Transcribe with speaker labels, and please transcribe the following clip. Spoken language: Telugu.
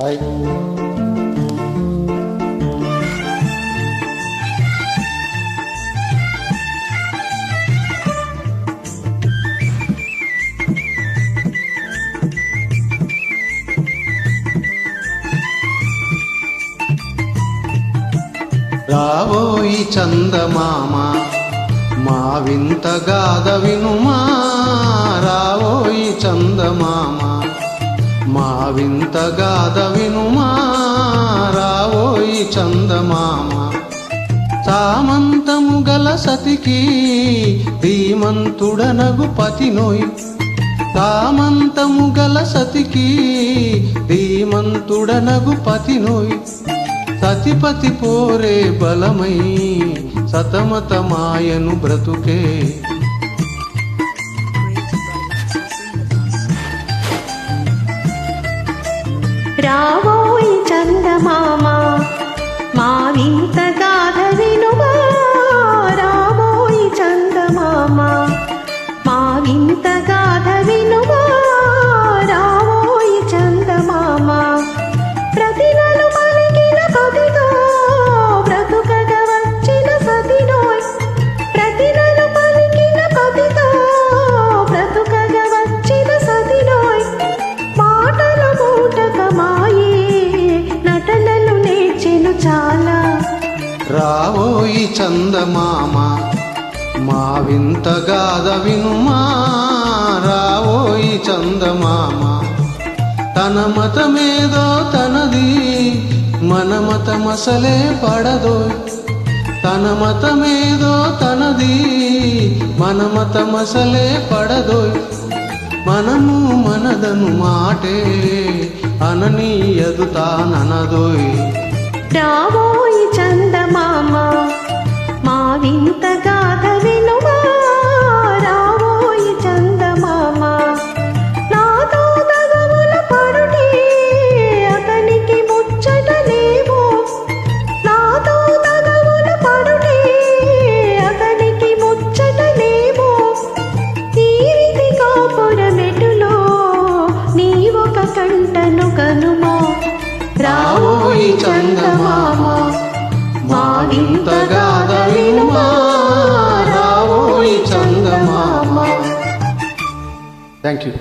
Speaker 1: హాయ్ రావోయి చందమామ మా వింత గాథ వినుమా? వింత గాథ వినుమా? రావోయి చందమామ. సామంతము గల సతికి ధీమంతుడనగు పతినోయ్. సామంతము గల సతికి ధీమంతుడనగు పతినోయ్. సతిపతి పోరే బలమై సతమతమాయను బ్రతుకే
Speaker 2: రావోయి రావోయి చందమామ మా వింత గాథ వినుమా. రావోయి చందమామ
Speaker 1: తన మతమేదో తనది మన మతమసలే పడదోయ్ తన మతమేదో తనది మన మతమసలే పడదోయ్ మనము మనదను మాటే అననీయదు తాననదోయ్.
Speaker 2: రావో రావోయి చందమామ
Speaker 1: మా వింత రావోయి చందమామ. Thank you